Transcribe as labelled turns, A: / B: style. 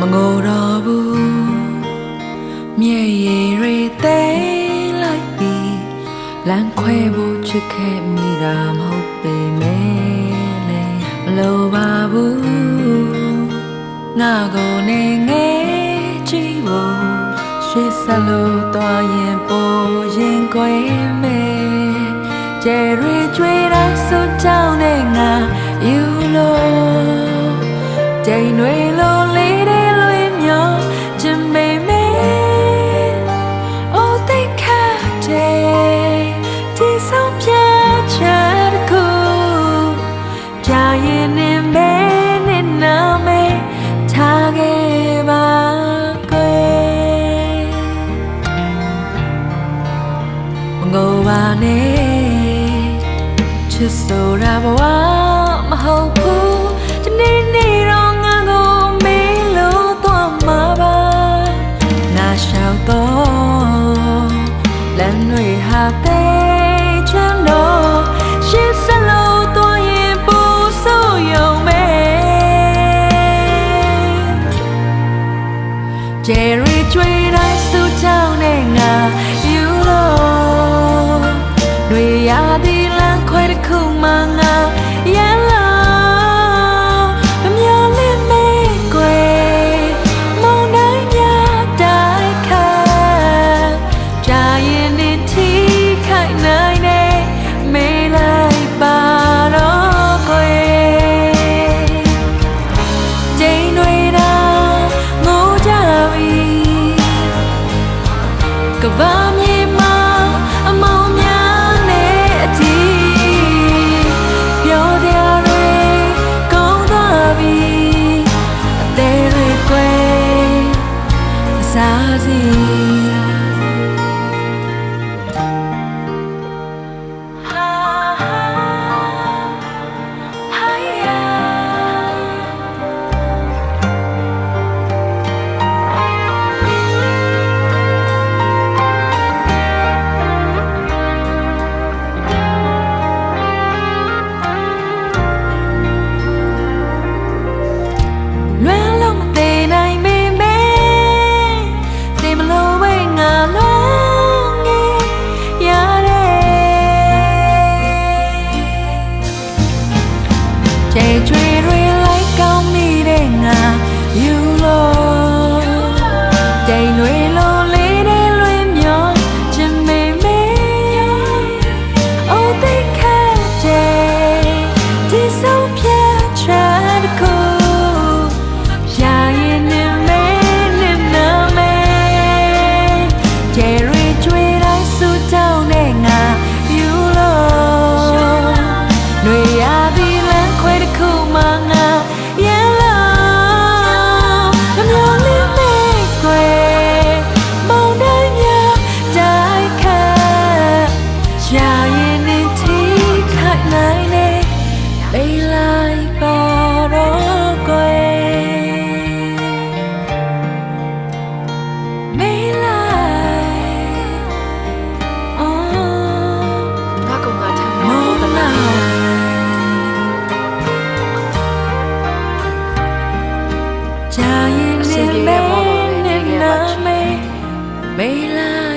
A: မငိုတော့ဘူးမြေရည်ရိသိလိုက်ပြီးလမ်းခွဲဖို့ချစ်ခဲ့မိတာမဟုတ်ပေမဲ့လေမလိုပါဘူးငါကိုနေငယ်ကြည့်ဖို့ရှေ့ဆက်လို့တော့ရင်ပိုရင်ကွယ်မယ်ကျယ်ရွှေကျွေးတိုင်းစွတ်တောင်းတဲ့ငါ ပါနဲ့ချစ်ဆိုတာဘဝမဟုတ်ဘူးဒီနေ့နေ့တော့ငါကိုမေးလို့တော့မှာပါငါရှောက်တော့လမ်းတွေဟာသိချမ်းတော့ရှစ်စလုံးတော့ရင်ပူဆိုးယုံမဲ Jerry ကျွေးတိုင်းစူတောင်းနဲ့ငါ စား ရှာရင်နေမေးနေနာမေးမေးလိုက်